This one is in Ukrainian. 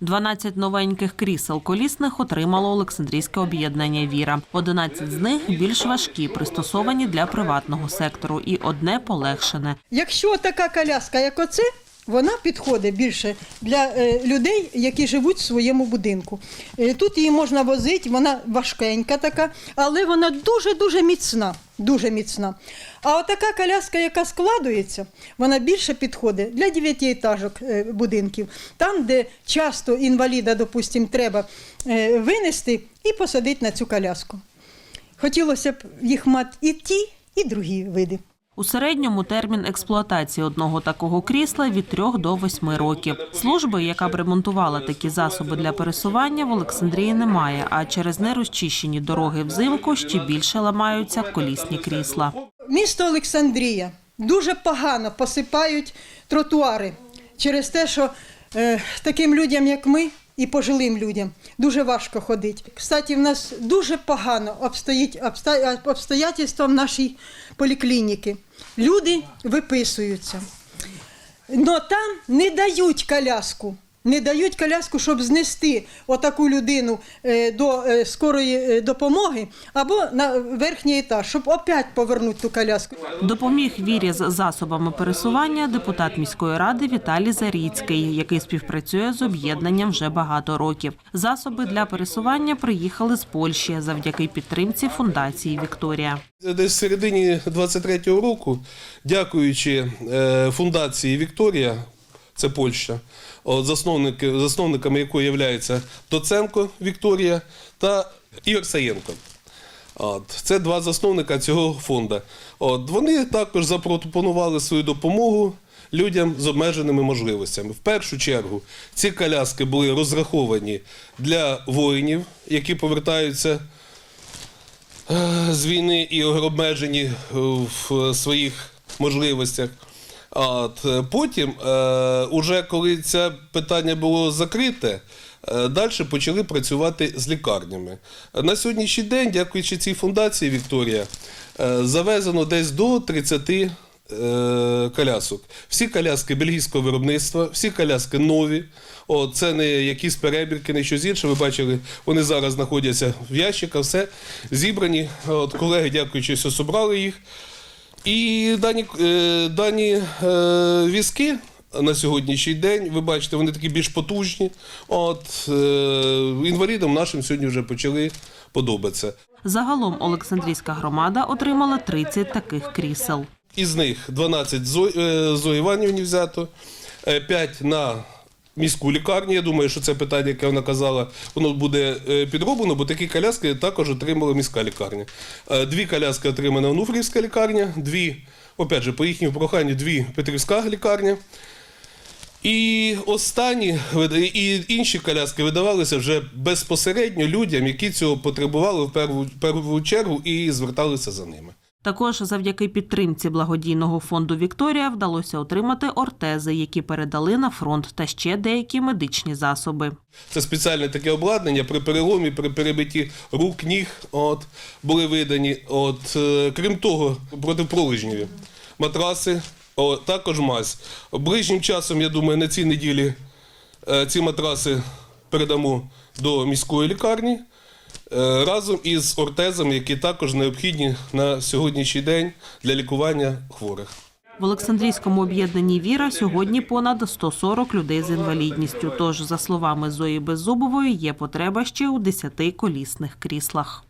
12 новеньких крісел колісних отримало Олександрійське об'єднання Віра. 11 з них більш важкі, пристосовані для приватного сектору, і одне полегшене. Якщо така коляска, як оце, вона підходить більше для е, людей, які живуть в своєму будинку. Е, тут її можна возити, вона важкенька така, але вона дуже-дуже міцна. Дуже міцна. А отака коляска, яка складується, вона більше підходить для дев'ятиэтажок е, будинків, там, де часто інваліда, допустим, треба винести і посадити на цю коляску. Хотілося б їх мати і ті, і другі види. У середньому термін експлуатації одного такого крісла від 3 до 8 років. Служби, яка б ремонтувала такі засоби для пересування, в Олександрії немає. А через нерозчищені дороги взимку ще більше ламаються колісні крісла. Місто Олександрія дуже погано посипають тротуари через те, що е, таким людям, як ми, і пожилим людям дуже важко ходити. Кстати, в нас дуже погано обстоїть в нашій поліклініки. Люди виписуються. Но там не дають коляску. Не дають коляску, щоб знести отаку людину е, до е, скорої е, допомоги або на верхній етаж, щоб опять повернути ту коляску. Допоміг вірі з засобами пересування депутат міської ради Віталій Заріцький, який співпрацює з об'єднанням вже багато років. Засоби для пересування приїхали з Польщі завдяки підтримці фундації Вікторія. Десь в середині 23-го року, дякуючи фундації Вікторія, це Польща, засновники, засновниками якої є Доценко Вікторія та Ігор Саєнко. От, це два засновника цього фонду. От, вони також запропонували свою допомогу людям з обмеженими можливостями. В першу чергу ці коляски були розраховані для воїнів, які повертаються е, з війни і обмежені в своїх можливостях. От, е, потім, е, уже коли це питання було закрите, е, далі почали працювати з лікарнями. На сьогоднішній день, дякуючи цій фундації Вікторія, е, завезено десь до 30 е, колясок. Всі коляски бельгійського виробництва, всі коляски нові. О, це не якісь перебірки, не щось інше. Ви бачили, вони зараз знаходяться в ящиках, все зібрані. От, колеги, дякуючи, що собрали їх. І дані, е, дані е, візки на сьогоднішній день, ви бачите, вони такі більш потужні. От, е, інвалідам нашим сьогодні вже почали подобатися. Загалом Олександрійська громада отримала 30 таких крісел. Із них 12 Зо, е, Зої Іванівні взято, 5 на міську лікарню. Я думаю, що це питання, яке вона казала, воно буде е, підроблено, бо такі коляски також отримала міська лікарня. Е, Дві коляски отримана Онуфрівська лікарня, дві, опять же, по їхньому проханню, дві Петрівська лікарня. І останні і інші коляски видавалися вже безпосередньо людям, які цього потребували в першу, першу чергу і зверталися за ними. Також завдяки підтримці благодійного фонду Вікторія вдалося отримати ортези, які передали на фронт, та ще деякі медичні засоби. Це спеціальне таке обладнання при переломі, при перебитті рук, ніг от, були видані. От, е, крім того, протипролежневі матраси, о, також мазь. Ближнім часом, я думаю, на цій неділі е, ці матраси передамо до міської лікарні разом із ортезами, які також необхідні на сьогоднішній день для лікування хворих. В Олександрійському об'єднанні Віра сьогодні понад 140 людей з інвалідністю. Тож, за словами Зої Беззубової, є потреба ще у 10 колісних кріслах.